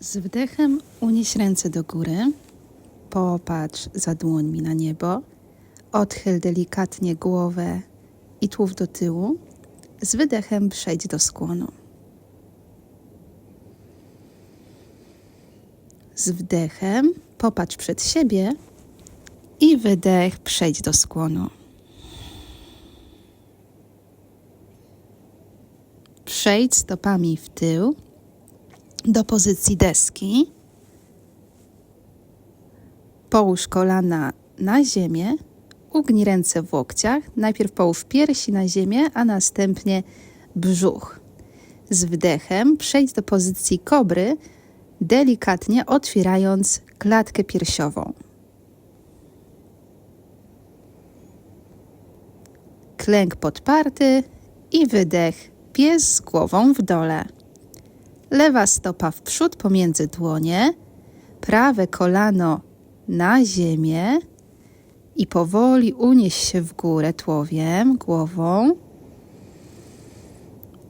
Z wdechem unieś ręce do góry, popatrz za dłońmi na niebo, odchyl delikatnie głowę i tułów do tyłu. Z wydechem przejdź do skłonu. Z wdechem popatrz przed siebie i wydech przejdź do skłonu. Przejdź stopami w tył do pozycji deski. Połóż kolana na ziemię, ugnij ręce w łokciach. Najpierw połóż piersi na ziemię, a następnie brzuch. Z wdechem przejdź do pozycji kobry, delikatnie otwierając klatkę piersiową. Klęk podparty i wydech, pies z głową w dole. Lewa stopa w przód pomiędzy dłonie, prawe kolano na ziemię i powoli unieś się w górę tułowiem, głową.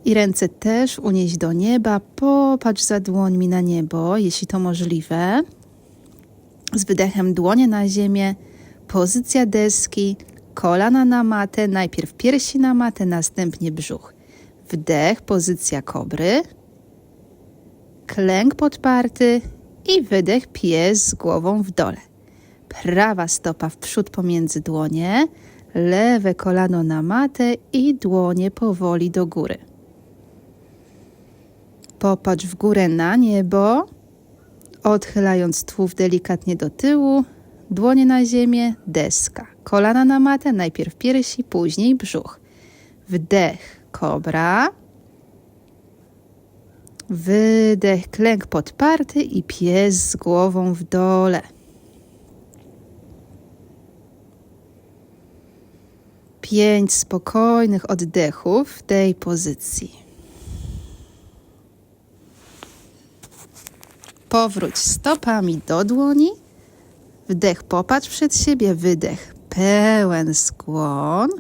I ręce też unieś do nieba. Popatrz za dłońmi na niebo, jeśli to możliwe. Z wydechem dłonie na ziemię, pozycja deski, kolana na matę, najpierw piersi na matę, następnie brzuch. Wdech, pozycja kobry klęk podparty i wydech pies z głową w dole. Prawa stopa w przód pomiędzy dłonie, lewe kolano na matę i dłonie powoli do góry. Popatrz w górę na niebo, odchylając tułów delikatnie do tyłu, dłonie na ziemię, deska. Kolana na matę, najpierw piersi, później brzuch. Wdech, kobra. Wydech, klęk podparty i pies z głową w dole. Pięć spokojnych oddechów w tej pozycji. Powróć stopami do dłoni. Wdech, popatrz przed siebie, wydech, pełen skłon.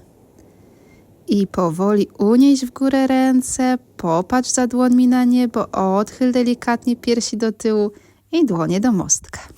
I powoli unieś w górę ręce, popatrz za dłońmi na niebo, odchyl delikatnie piersi do tyłu i dłonie do mostka.